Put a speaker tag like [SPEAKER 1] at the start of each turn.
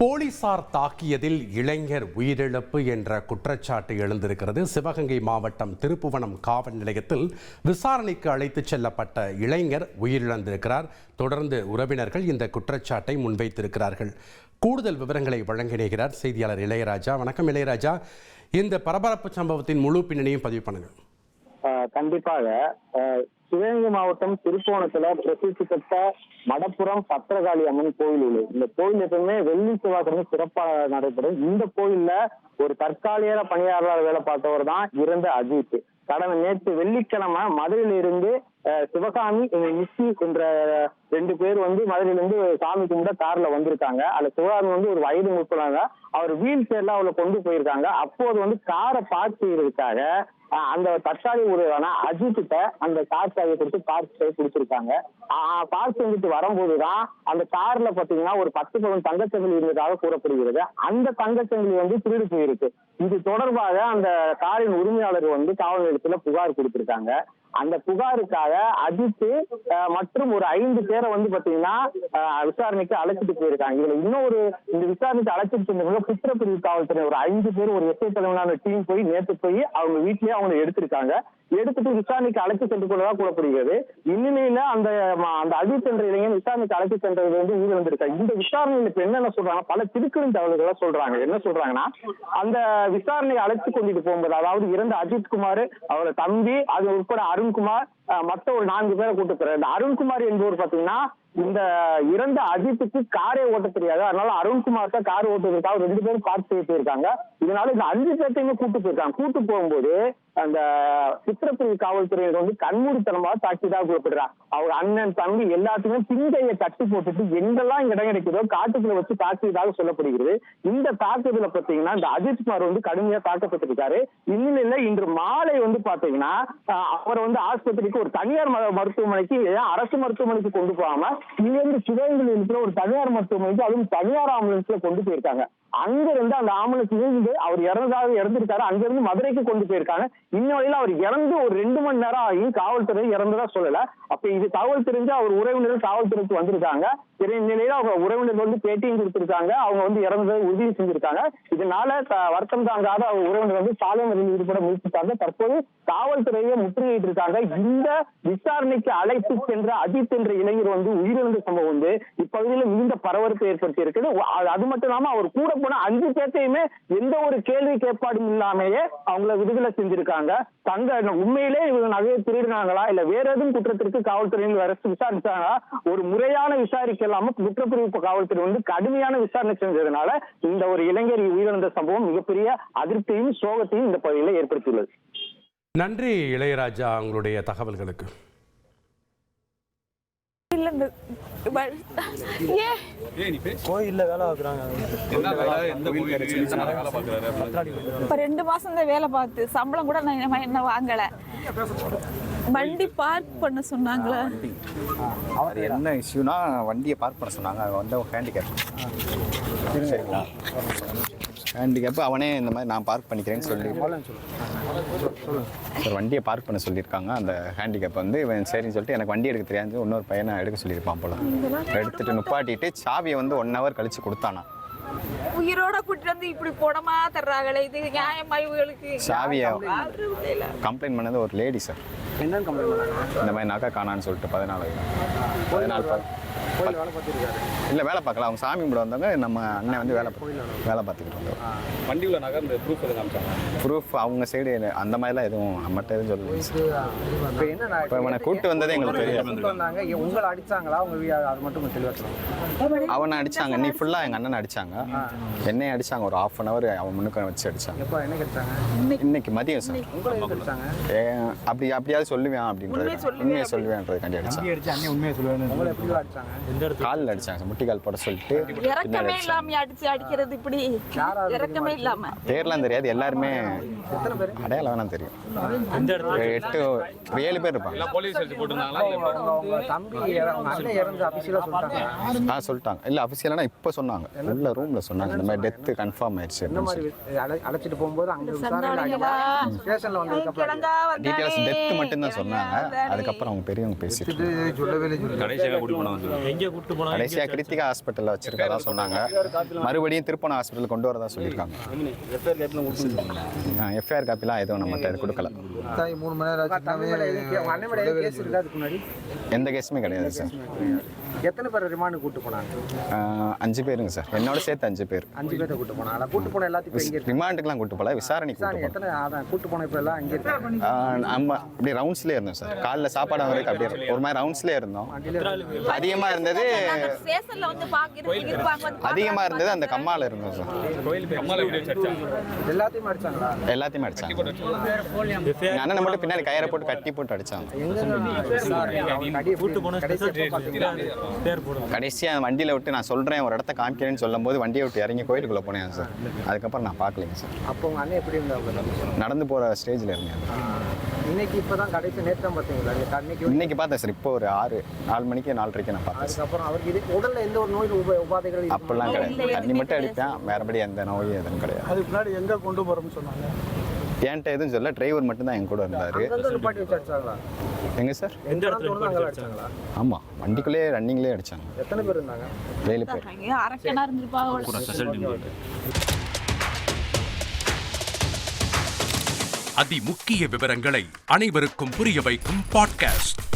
[SPEAKER 1] போலீசார் தாக்கியதில் இளைஞர் உயிரிழப்பு என்ற குற்றச்சாட்டு எழுந்திருக்கிறது. சிவகங்கை மாவட்டம் திருப்புவனம் காவல் நிலையத்தில் விசாரணைக்கு அழைத்துச் செல்லப்பட்ட இளைஞர் உயிரிழந்திருக்கிறார். தொடர்ந்து உறவினர்கள் இந்த குற்றச்சாட்டை முன்வைத்திருக்கிறார்கள். கூடுதல் விவரங்களை வழங்கினைகிறார் செய்தியாளர் இளையராஜா. வணக்கம் இளையராஜா. இந்த பரபரப்பு சம்பவத்தின் முழு பின்னணியும் பதிவு
[SPEAKER 2] பண்ணுங்கள். கண்டிப்பாக சிவகங்கை மாவட்டம் திருப்போணத்துல பிரசித்தி பெற்ற மடப்புறம் பத்திரகாளி அம்மன் கோயில் உள்ள இந்த கோயில் எப்பவுமே வெள்ளி செவ்வாய்க்கிழமை சிறப்பாக நடைபெறும். இந்த கோயில்ல ஒரு தற்காலிக பணியாளர் வேலை பார்த்தவர் தான் இறந்த அஜித். கடந்த நேற்று வெள்ளிக்கிழமை மதுரையில இருந்து சிவகாமி இந்த நிச்சி என்ற ரெண்டு பேர் வந்து மதுரையில இருந்து சாமி கும்பிட கார்ல வந்திருக்காங்க. அதுல சிவகாமி வந்து ஒரு வயது முப்பதாங்க அவர் வீல் சேர்ல அவளை கொண்டு போயிருக்காங்க. அப்போது வந்து காரை பார்த்து செய்யறதுக்காக அந்த தற்காலி ஊழியரான அஜித் கிட்ட அந்த கார் சாவியை கொடுத்து பார்க் செய்ய கொடுத்துருக்காங்க. பார்க் செஞ்சுட்டு வரும்போதுதான் அந்த கார்ல பாத்தீங்கன்னா ஒரு பத்து பவன் தங்கச்சங்கிலி இருந்ததாக கூறப்படுகிறது. அந்த தங்கச்சங்கிலி வந்து திருடு போயிருக்கு. இது தொடர்பாக அந்த காரின் உரிமையாளர் வந்து காவல் நிலையத்துல புகார் கொடுத்திருக்காங்க. அந்த புகாருக்காக அஜித் மற்றும் ஒரு ஐந்து பேரை வந்து பாத்தீங்கன்னா விசாரணைக்கு அழைச்சிட்டு போயிருக்காங்க. இதுல இன்னொரு இந்த விசாரணைக்கு அழைச்சிட்டு சென்றவங்க குற்றப்பிரிவு காவல்துறை ஒரு ஐந்து பேர் ஒரு எஸ்ஐ தலைமையிலான டீம் போய் நேற்று போய் அவங்க வீட்லயே அவங்க எடுத்திருக்காங்க. எடுத்துட்டு விசாரணைக்கு அழைத்து சென்று கொள்ளதா கூறப்படுகிறது. இந்நிலையில அந்த அந்த அஜித் என்ற இளைஞன் விசாரணைக்கு அழைத்து சென்றது வந்து உயிரிழந்திருக்காங்க இந்த விசாரணையில இப்ப என்னென்ன சொல்றாங்க? பல திருக்குறள் தகவல்களை சொல்றாங்க. என்ன சொல்றாங்கன்னா அந்த விசாரணையை அழைத்து கொண்டுட்டு போகும்போது அதாவது இறந்த அஜித் குமார் அவரோட தம்பி அது உட்பட அருண்குமார் மற்ற மத்த ஒரு நான்கு பேரை கூட்டு போறாரு. அருண்குமார் என்பவர் பாத்தீங்கன்னா இந்த இறந்த அஜித்துக்கு காரே ஓட்ட தெரியாது. அதனால அருண்குமார் தான் கார் ஓட்டுறதுக்காக ரெண்டு பேரும் பார்க் செய்ய போயிருக்காங்க. இதனால இந்த அஞ்சு பேர்த்தையுமே கூட்டு போயிருக்காங்க. கூட்டு போகும்போது அந்த சித்திரப்பிரிவு காவல்துறையினர் வந்து கண்மூடித்தனமா தாக்கிதான் கூப்பிடுறாங்க அவங்க அண்ணன் தம்பி எல்லாத்தையுமே பிந்தைய கட்டி போட்டுட்டு எங்கெல்லாம் இடம் கிடைக்குதோ காட்டுக்குள்ள வச்சு தாக்கியதாக சொல்லப்படுகிறது. இந்த தாக்குதல பாத்தீங்கன்னா இந்த அஜித் குமார் வந்து கடுமையா தாக்கப்பட்டிருக்காரு. இந்நிலையில இன்று மாலை வந்து பாத்தீங்கன்னா அவரை அவர் வந்து ஆஸ்பத்திரிக்கு ஒரு தனியார் மருத்துவமனைக்கு அரசு மருத்துவமனைக்கு கொண்டு போகாம இங்க இருந்து சிவகங்கையில் இருக்கிற ஒரு தனியார் மருத்துவமனைக்கு அதுவும் தனியார் ஆம்புலன்ஸ்ல கொண்டு போயிருக்காங்க. அங்க இருந்து அந்த ஆம்புலன்ஸ் இருந்து அவர் இறந்ததாக இறந்துருக்காரு. அங்க இருந்து மதுரைக்கு கொண்டு போயிருக்காங்க. இன்னொடையில அவர் இறந்து ஒரு ரெண்டு மணி நேரம் ஆகியும் காவல்துறை இறந்ததா சொல்லல. அப்ப இது தகவல் தெரிஞ்சு அவர் உறவினர்கள் காவல்துறைக்கு வந்திருக்காங்க. நிலையில அவங்க உறவினர்கள் வந்து பேட்டியும் கொடுத்திருக்காங்க. அவங்க வந்து இறந்ததை உறுதி செஞ்சிருக்காங்க. இதனால வருத்தம் தாங்காத அவங்க உறவினர் வந்து சாலை ஈடுபட முயற்சித்தாங்க. தற்போது காவல்துறையை முற்றுகையிட்டு இருக்காங்க இந்த விசாரணைக்கு அழைத்து சென்ற அஜித் என்ற இளைஞர் வந்து உயிரிழந்த சம்பவம் வந்து இப்பகுதியில் மிகுந்த பரபரப்பு ஏற்படுத்தி இருக்குது அது- அது மட்டும் இல்லாம அவர் கூட போன அஞ்சு பேர்த்தையுமே எந்த ஒரு கேள்வி கேட்பாடும் இல்லாமயே அவங்கள விடுதலை செஞ்சிருக்காங்க. தங்க உண்மையிலே இவங்க நகையை திருடினாங்களா? இல்ல வேற எதுவும் குற்றத்திற்கு காவல்துறையில் அரசு விசாரிச்சாங்களா? ஒரு முறையான விசாரிக்கலாம குற்றப்பிரிவு காவல்துறை வந்து கடுமையான விசாரணை செஞ்சதுனால இந்த ஒரு இளைஞர் உயிரிழந்த சம்பவம் மிகப்பெரிய அதிருப்தியும் சோகத்தையும் இந்த பகுதியில் ஏற்படுத்தியுள்ளது.
[SPEAKER 1] நன்றி இளையராஜா உங்களுடைய தகவல்களுக்கு.
[SPEAKER 3] இல்ல இப்ப ரெண்டு மாசம் தான் வேலை பார்த்து. சம்பளம் கூட நான் என்ன- வாங்கல. வண்டி பார்க் பண்ண சொன்னாங்களே?
[SPEAKER 4] அது என்ன இஷ்யூனா வண்டியை பார்க் பண்ண சொன்னாங்க. அவன் வந்து ஹேண்டிகேப் சரிங்களா ஹேண்டிகேப் அவனே இந்த மாதிரி நான் பார்க் பண்ணிக்கிறேன்னு சொல்லி ஒரு வண்டியை பார்க் பண்ண சொல்லியிருக்காங்க. அந்த ஹேண்டிகேப் வந்து இவன் சரின்னு சொல்லிட்டு எனக்கு வண்டி எடுக்க தெரியாது. இன்னொரு பையனை எடுக்க சொல்லியிருப்பான் போல. எடுத்துட்டு நுப்பாட்டிட்டு சாவியை வந்து ஒன் ஹவர் கழிச்சு கொடுத்தானா.
[SPEAKER 3] உயிரோட கூட்டிட்டு வந்து இப்படி போடமா தர்றாங்களே. இது நியாயமா இவங்களுக்கு?
[SPEAKER 4] சாவியை. கம்ப்ளைண்ட் பண்ணது ஒரு லேடி சார்
[SPEAKER 5] என்னன்னு கம்ப்ளைண்ட் பண்ணாங்க
[SPEAKER 4] இந்த மாதிரி நகை காணான்னு சொல்லிட்டு பதினாலு பதினாலு
[SPEAKER 5] கோயில் வேலை பார்த்துருக்காரு.
[SPEAKER 4] இல்லை வேலை பார்க்கல. அவங்க சாமி கும்பிட வந்தாங்க நம்ம அண்ணன் வந்து வேலை வேலை பார்த்துக்கிட்டு வந்தோம்
[SPEAKER 6] வண்டியில் நகர் இந்த ப்ரூஃப் எதுவும் காமிச்சாங்க
[SPEAKER 4] ப்ரூஃப் அவங்க சைடு அந்த மாதிரிலாம் எதுவும் நம்மகிட்ட எதுவும் சொல்லல.
[SPEAKER 5] இப்போ என்ன
[SPEAKER 4] இப்போ இவனை கூட்டு வந்ததே எங்களுக்கு தெரியாது.
[SPEAKER 5] வந்தாங்க? உங்களை அடிச்சாங்களா? உங்க வீ- அது மட்டும் கொஞ்சம் தெளிவா சொல்லுங்க.
[SPEAKER 4] அவனை அடிச்சாங்க. நீ ஃபுல்லாக எங்கள் அண்ணனை அடிச்சாங்க. என்னையும் அடிச்சாங்க. ஒரு ஆஃப் அன் ஹவர் அவன் முன்னுக்கு வச்சு அடிச்சாங்க.
[SPEAKER 5] எப்போ என்ன கிடைச்சாங்க
[SPEAKER 4] இன்னைக்கு. மதியம் சார். அப்படி அப்படியாவது சொல்லுவேன் அப்படின்றது. உண்மையை சொல்லுவேன்றதுக்காண்டி அடிச்சாங்க.
[SPEAKER 5] உங்களை
[SPEAKER 4] காலில் அடிச்சாங்க முட்டி கால் போட சொல்லிட்டு
[SPEAKER 3] இறக்கமே இல்லாம அடிச்சு அடிக்கிறது இப்படி. இறக்கமே இல்லாம.
[SPEAKER 4] பேர்லாம் தெரியாது எல்லாருமே
[SPEAKER 5] எத்தனை பேர்?
[SPEAKER 4] அடையாளம் வேணாம் தெரியும் ஒரு எட்டு ஒரு ஏழு பேர் இருப்பாங்க.
[SPEAKER 6] போலீஸ்
[SPEAKER 4] ஆ சொல்லிட்டாங்க. இல்லை அஃபிஷியலானா இப்போ சொன்னாங்க. உள்ள ரூமில் சொன்னாங்க. இந்த மாதிரி டெத்து கன்ஃபார்ம் ஆயிடுச்சு
[SPEAKER 5] அழைச்சிட்டு போகும்போது அங்க. ஸ்டேஷன்ல வந்ததுக்கு
[SPEAKER 4] டீட்டெயில்ஸ்
[SPEAKER 3] வந்தானே.
[SPEAKER 4] டெத்து மட்டும்தான் சொன்னாங்க. அதுக்கப்புறம் அவங்க பெரியவங்க பேசிட்டு இருந்தாங்க.
[SPEAKER 6] கடைசியாக கூட்டி போன வந்து
[SPEAKER 7] எங்கே கூட்டு போனாங்க
[SPEAKER 4] கடைசியாக கிருத்திகா ஹாஸ்பிட்டலில் வச்சிருக்கதா சொன்னாங்க. மறுபடியும் திருப்பணம் ஹாஸ்பிட்டல் கொண்டு வரதா சொல்லியிருக்காங்க. எஃப்ஐஆர் காப்பிலாம் எதுவும் நம்மகிட்ட இது கொடுக்கல.
[SPEAKER 8] மூணு மணி நேரம்
[SPEAKER 4] எந்த கேஸுமே கிடையாது சார்
[SPEAKER 5] எத்தனை பேர் ரிமாண்டு கூட்டு போனாங்க?
[SPEAKER 4] அஞ்சு பேருங்க சார். என்னோட சேர்த்து அஞ்சு பேர்.
[SPEAKER 5] அஞ்சு பேர்த்த கூட்டு போனாங்க கூட்டு போன எல்லாத்தையும்
[SPEAKER 4] ரிமாண்டுக்கெலாம் கூட்டு போகல விசாரணைக்கு கூட்டு போனோம்
[SPEAKER 5] எத்தனை? அதான் கூட்டு போன இப்ப எல்லாம்
[SPEAKER 4] ஆஹ் நம்ம அப்படி ரவுண்ட்ஸ்லேயே இருந்தோம் சார். காலைல சாப்பாடு வரைக்கும் அப்படியே ஒரு மாதிரி ரவுண்ட்ஸ்லேயே இருந்தோம். அதிகமாக இருந்தது அதிகமாக இருந்தது அந்த கம்மால இருந்தோம் சார்.
[SPEAKER 5] எல்லாத்தையும் அடிச்சாங்களா?
[SPEAKER 4] எல்லாத்தையுமே அடிச்சாங்க. அண்ணனை மட்டும் பின்னாடி கயிறை போட்டு கட்டி போட்டு அடிச்சாங்க.
[SPEAKER 7] பேர்
[SPEAKER 4] கடைசியாக வண்டியில் விட்டு நான் சொல்கிறேன் ஒரு இடத்த காமிக்கிறேன்னு சொல்லும்போது வண்டியை விட்டு இறங்கி கோயிலுக்குள்ளே போனேன் சார். அதுக்கப்புறம் நான் பார்க்கலைங்க சார்.
[SPEAKER 5] அப்போ உங்க அண்ணன் எப்படி இருந்தாங்க
[SPEAKER 4] நடந்து போகிற ஸ்டேஜில் இருந்தேன்.
[SPEAKER 5] இன்னைக்கு இப்பதான் கடைசி நேற்று தான் பாத்தீங்களா இன்னைக்கு அன்னைக்கு
[SPEAKER 4] இன்னைக்கு பார்த்தேன் சார் இப்போ ஒரு ஆறு நாலு மணிக்கு நாலரைக்கு நான் பார்த்தேன் சார்.
[SPEAKER 5] அதுக்கப்புறம் அவருக்கு இது உடல்ல எந்த ஒரு நோய் உப- உபாதைகள்?
[SPEAKER 4] அப்படிலாம் கிடையாது. தண்ணி மட்டும் அடிப்பேன் வேறபடி எந்த நோயும் எதுவும் கிடையாது.
[SPEAKER 8] அதுக்கு முன்னாடி எங்கே கொண்டு போகிறோம்னு சொன்னாங்க?
[SPEAKER 4] என்கிட்ட எதுவும் சொல்ல டிரைவர் மட்டும் தான் என் கூட இருந்தார். எங்க சார்?
[SPEAKER 7] எந்த இடத்துல
[SPEAKER 4] ஆமாம் வண்டிக்குள்ளேயே ரன்னிங்லேயே அடிச்சாங்க.
[SPEAKER 5] எத்தனை பேர் இருந்தாங்க?
[SPEAKER 4] ஏழு பேர்.
[SPEAKER 1] விவரங்களை அனைவருக்கும் புரிய வைக்கும் பாட்காஸ்ட்